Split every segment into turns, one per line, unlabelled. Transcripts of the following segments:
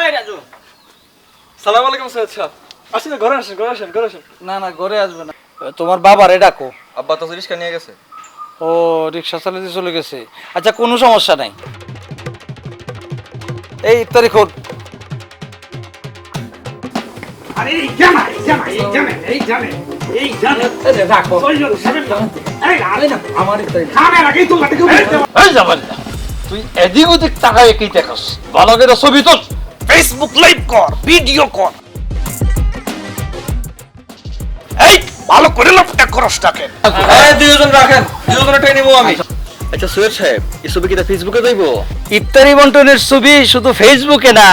এই রাজু।
সালাম আলাইকুম সৈয়দ সাহেব আসেন না, ঘরে আসেন ঘরে আসেন ঘরে আসেন।
না না ঘরে আসবে না। তোমার বাবারে ডাকো।
আব্বা তো রিক্সা নিয়ে গেছে।
ও রিক্সা চালাতে চলে গেছে। আচ্ছা কোনো সমস্যা নাই। এই ইফতারি খোর।
আরে এই জামা এই জামা এই জামা এই জামা এই জামা
রাখো।
সৈয়দ সাহেব এই আরে না।
আমার ইফতারি
খাবে নাকি তোমরা থেকে
এই যাবার তুই এদিক ওদিক তাকায় কি দেখাস? ভালো করে ছবি তোর ফেসবুক লাইভ কর ভিডিও কর। এই ভালো করে লোকটা খরচটাকে
দুজন রাখেন দুজনেরটাই নিবো আমি। আচ্ছা। সৈয়দ সাহেব এই ছবি কি ফেসবুকে যাইবো?
ইফতারি বন্টনের ছবি শুধু ফেসবুকে না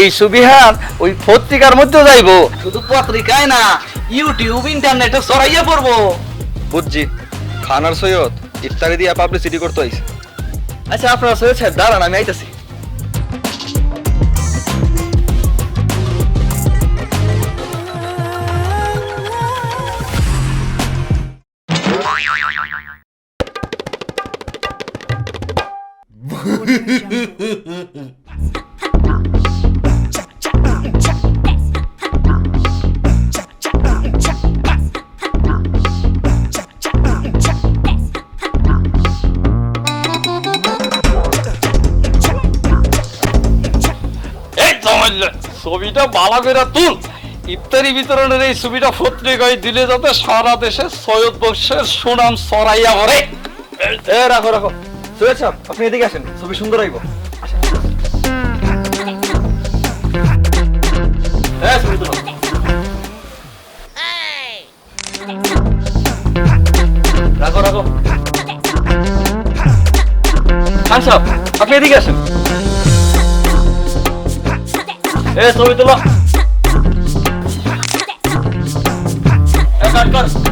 এই ছবি হান ওই পত্রিকার মধ্যে যাইবো। শুধু পত্রিকায় না ইউটিউব ইন্টারনেটে ছড়াইয়া পড়ব।
বুঝছি। খানার সৈয়দ ইফতারি দিয়া পাবলিসিটি করতে হইছে। আচ্ছা আপনারা সৈয়দ সাহেব দাঁড়ান আমি আইতাছি।
ছবিটা ভালো করে তুল। ইফতারি বিতরণের এই ছবিটা পত্রিকায় দিলে যাতে সারা দেশে সৈয়দ বংশের সুনাম ছড়াইয়া ভরে
রাখো রাখো। সৈয়দ সাহেব আপনি এদিকে আসেন ছবি সুন্দর আইবো হ্যাঁ সাহেব আপনি এদিকে আসেন। এ ছবি তুলো। কাট, কাট।